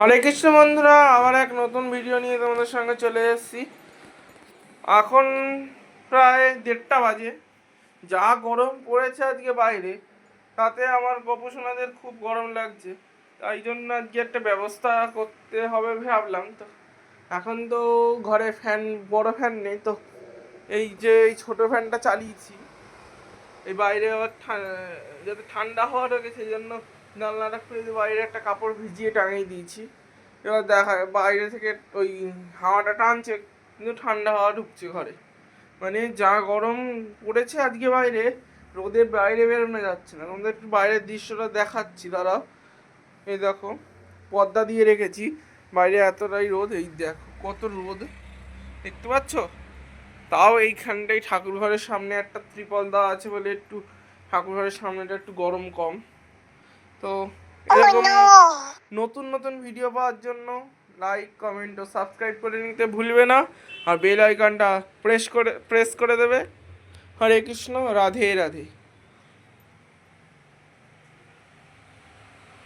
হরে কৃষ্ণ বন্ধুরা, আবার এক নতুন ভিডিও নিয়ে তোমাদের সঙ্গে চলে এসেছি। এখন প্রায় দেড়টা বাজে। যা গরম পড়েছে আজকে বাইরে, তাতে আমার গপসোনাদের খুব গরম লাগছে। তাই জন্য আজকে একটা ব্যবস্থা করতে হবে ভাবলাম তো। এখন তো ঘরে ফ্যান বড় ফ্যান নেই তো। এই যে এই ছোটো ফ্যানটা চালিয়েছি। এই বাইরে আবার যাতে ঠান্ডা হওয়া ঢোকে সেই জন্য জানলাটা খুলে দিয়ে বাইরে একটা কাপড় ভিজিয়ে টাঙিয়ে দিয়েছি। এবার দেখা, বাইরে থেকে ওই হাওয়াটা টানছে, কিন্তু ঠান্ডা হাওয়া ঢুকছে ঘরে। মানে যা গরম পড়েছে আজকে বাইরে, রোদে বাইরে বেরোনো যাচ্ছে না। তোমাদের একটু বাইরের দৃশ্যটা দেখাচ্ছি, দাঁড়াও। এই দেখো, পর্দা দিয়ে রেখেছি। বাইরে এতটাই রোদ, এই দেখো কত রোদ। দেখতে পাচ্ছ? তাও এইখানটাই ঠাকুর ঘরের সামনে একটা ত্রিপল দেওয়া আছে বলে একটু ঠাকুর ঘরের সামনেটা একটু গরম কম। তো এরকম নতুন নতুন ভিডিও পাওয়ার জন্য লাইক কমেন্ট ও সাবস্ক্রাইব করে নিতে ভুলবে না। আর বেল আইকনটা প্রেস করে প্রেস করে দেবে। হরে কৃষ্ণ রাধে রাধে।